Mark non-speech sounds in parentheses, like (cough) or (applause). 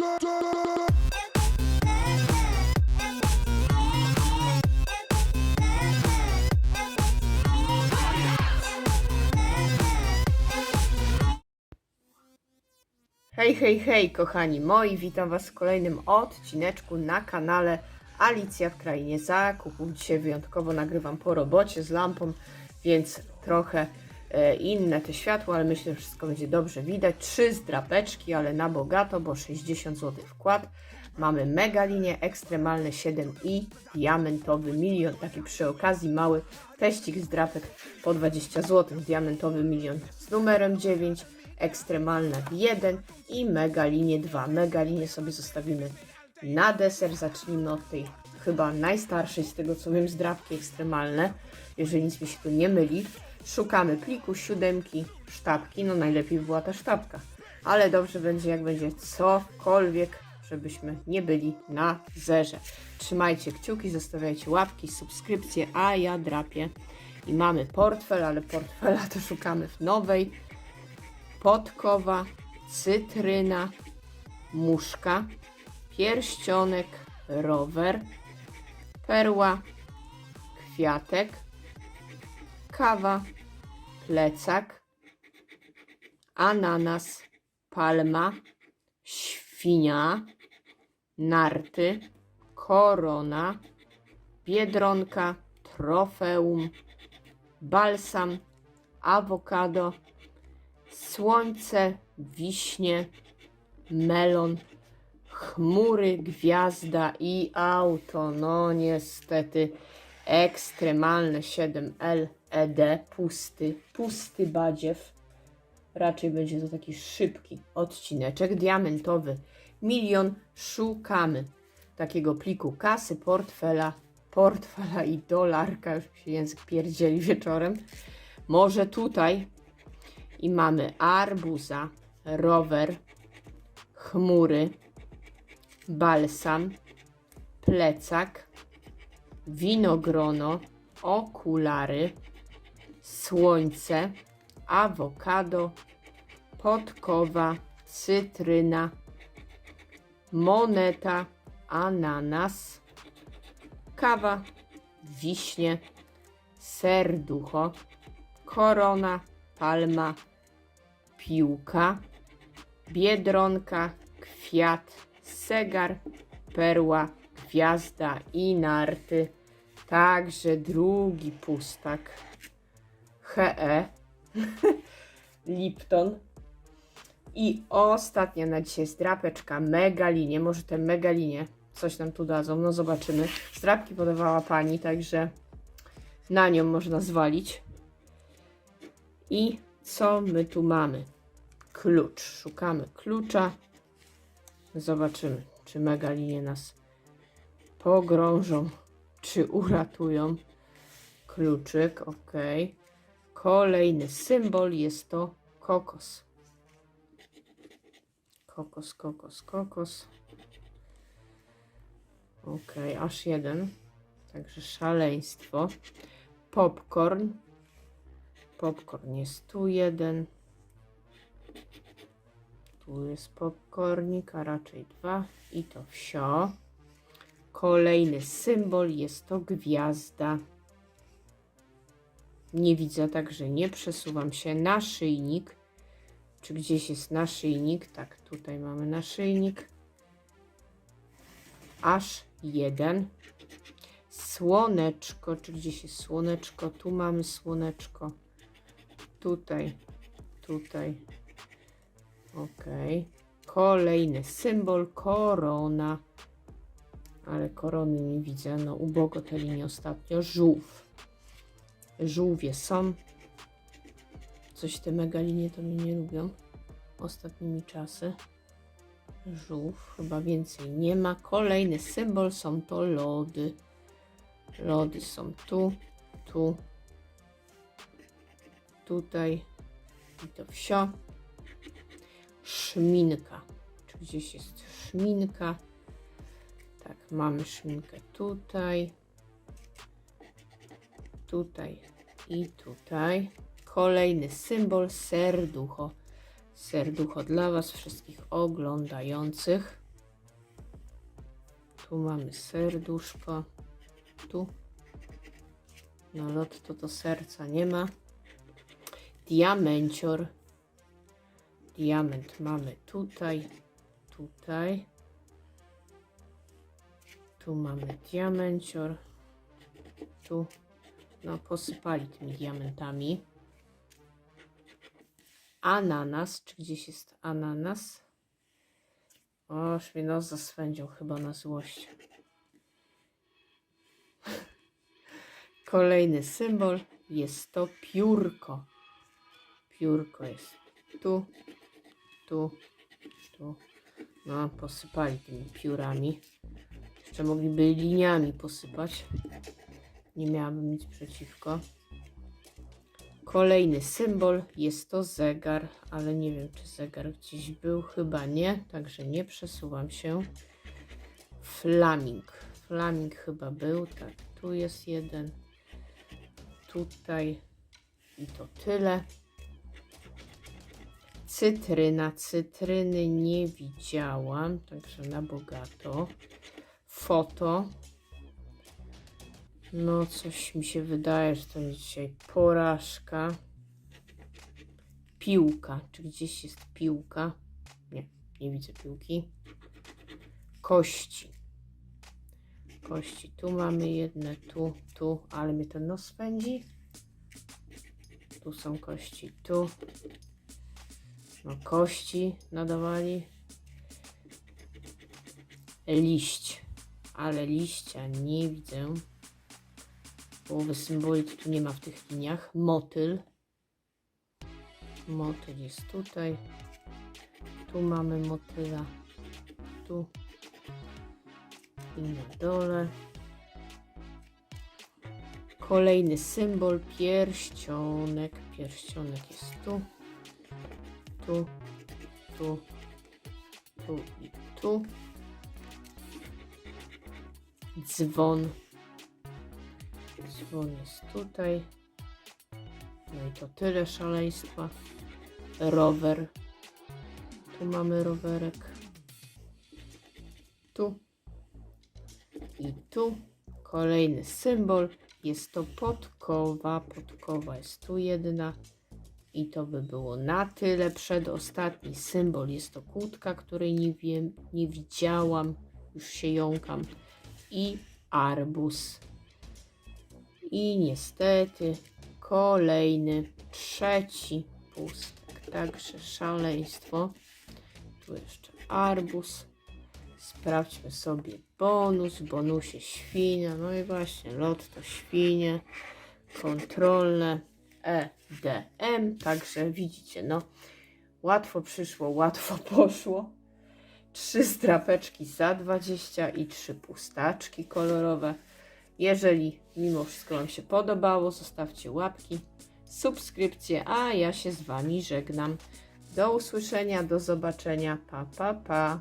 Hej, hej, hej, kochani moi, witam Was w kolejnym odcineczku na kanale Alicja w Krainie Zakupów. Dzisiaj wyjątkowo nagrywam po robocie z lampą, więc trochę inne te światło, ale myślę, że wszystko będzie dobrze widać. Trzy zdrapeczki, ale na bogato, bo 60 zł wkład. Mamy mega linię, ekstremalne 7 i diamentowy milion. Taki przy okazji mały teścik z drapek po 20 zł. Diamentowy milion z numerem 9 ekstremalne 1 i mega linię 2. Mega linię sobie zostawimy na deser. Zacznijmy od tej chyba najstarszej z tego co wiem zdrapki ekstremalne, jeżeli nic mi się tu nie myli. Szukamy pliku, siódemki, sztabki, no najlepiej była ta sztabka, ale dobrze będzie jak będzie cokolwiek, żebyśmy nie byli na zerze. Trzymajcie kciuki, zostawiajcie łapki, subskrypcje, a ja drapię. I mamy portfel, ale portfela to szukamy w nowej podkowa, cytryna, muszka, pierścionek, rower, perła, kwiatek, kawa, plecak, ananas, palma, świnia, narty, korona, biedronka, trofeum, balsam, awokado, słońce, wiśnie, melon, chmury, gwiazda i auto. No niestety ekstremalne 7L ED, pusty, pusty badziew. Raczej będzie to taki szybki odcineczek diamentowy. Milion szukamy takiego pliku kasy, portfela, portfela i dolarka. Już się język pierdzieli wieczorem. Może tutaj i mamy arbuza, rower, chmury, balsam, plecak, winogrono, okulary, słońce, awokado, podkowa, cytryna, moneta, ananas, kawa, wiśnie, serducho, korona, palma, piłka, biedronka, kwiat, segar, perła, gwiazda i narty. Także drugi pustak. HE. (laughs) Lipton. I ostatnia na dzisiaj zdrapeczka Megalinie. Może te Megalinie coś nam tu dadzą. No zobaczymy. Zdrapki podawała pani, także na nią można zwalić. I co my tu mamy? Klucz. Szukamy klucza. Zobaczymy, czy megalinie nas pogrążą, czy uratują. Kluczyk, ok. Kolejny symbol jest to kokos. Kokos, kokos, kokos. Ok, aż jeden. Także szaleństwo. Popcorn. Popcorn jest tu jeden. Tu jest popcornik, a raczej dwa. I to wsio. Kolejny symbol jest to gwiazda. Nie widzę, także nie przesuwam się. Naszyjnik. Czy gdzieś jest naszyjnik? Tak, tutaj mamy naszyjnik. Aż jeden. Słoneczko. Czy gdzieś jest słoneczko? Tu mamy słoneczko. Tutaj. Tutaj. Ok. Kolejny symbol. Korona. Ale korony nie widzę. No ubogo te linie ostatnio. Żółw. Żółwie są. Coś te megalinie to mnie nie lubią. Ostatnimi czasy. Żółw. Chyba więcej nie ma. Kolejny symbol są to lody. Lody są tu, tu, tutaj i to wsio. Szminka. Czy gdzieś jest szminka? Tak, mamy szminkę tutaj, tutaj i tutaj. Kolejny symbol serducho. Serducho dla Was wszystkich oglądających. Tu mamy serduszko. Tu. No lot to to serca nie ma. Diamencior. Diament mamy tutaj. Tutaj. Tu mamy diamencior. Tu. No posypali tymi diamentami. Ananas. Czy gdzieś jest ananas? O, Szminoza swędził chyba na złość. (laughs) Kolejny symbol jest to piórko. Piórko jest tu, tu, tu. No, posypali tymi piórami. Jeszcze mogliby liniami posypać. Nie miałabym nic przeciwko. Kolejny symbol jest to zegar, ale nie wiem, czy zegar gdzieś był. Chyba nie, także nie przesuwam się. Flaming. Flaming chyba był. Tak, tu jest jeden. Tutaj. I to tyle. Cytryna. Cytryny nie widziałam, także na bogato. Foto. No, coś mi się wydaje, że to jest dzisiaj porażka. Piłka. Czy gdzieś jest piłka? Nie, nie widzę piłki. Kości. Kości. Tu mamy jedne, tu, tu, ale mnie ten nos spędzi. Tu są kości, tu. No, kości nadawali. Liść. Ale liścia nie widzę. Połowy symboli to tu nie ma w tych liniach. Motyl. Motyl jest tutaj. Tu mamy motyla. Tu. I na dole. Kolejny symbol. Pierścionek. Pierścionek jest tu. Tu. Tu. Tu i tu. Dzwon. Dzwon jest tutaj. No i to tyle szaleństwa. Rower. Tu mamy rowerek. Tu. I tu. Kolejny symbol. Jest to podkowa. Podkowa jest tu jedna. I to by było na tyle. Przedostatni symbol jest to kłódka, której nie wiem, nie widziałam. Już się jąkam. I arbus. I niestety kolejny, trzeci pustek. Także szaleństwo. Tu jeszcze arbus. Sprawdźmy sobie bonus. Bonusie świnia. No i właśnie, lot to świnie. Kontrolne EDM. Także widzicie, no łatwo przyszło, łatwo (laughs) poszło. Trzy strapeczki za 20 i trzy pustaczki kolorowe. Jeżeli mimo wszystko Wam się podobało, zostawcie łapki, subskrypcje, a ja się z Wami żegnam. Do usłyszenia, do zobaczenia. Pa, pa, pa.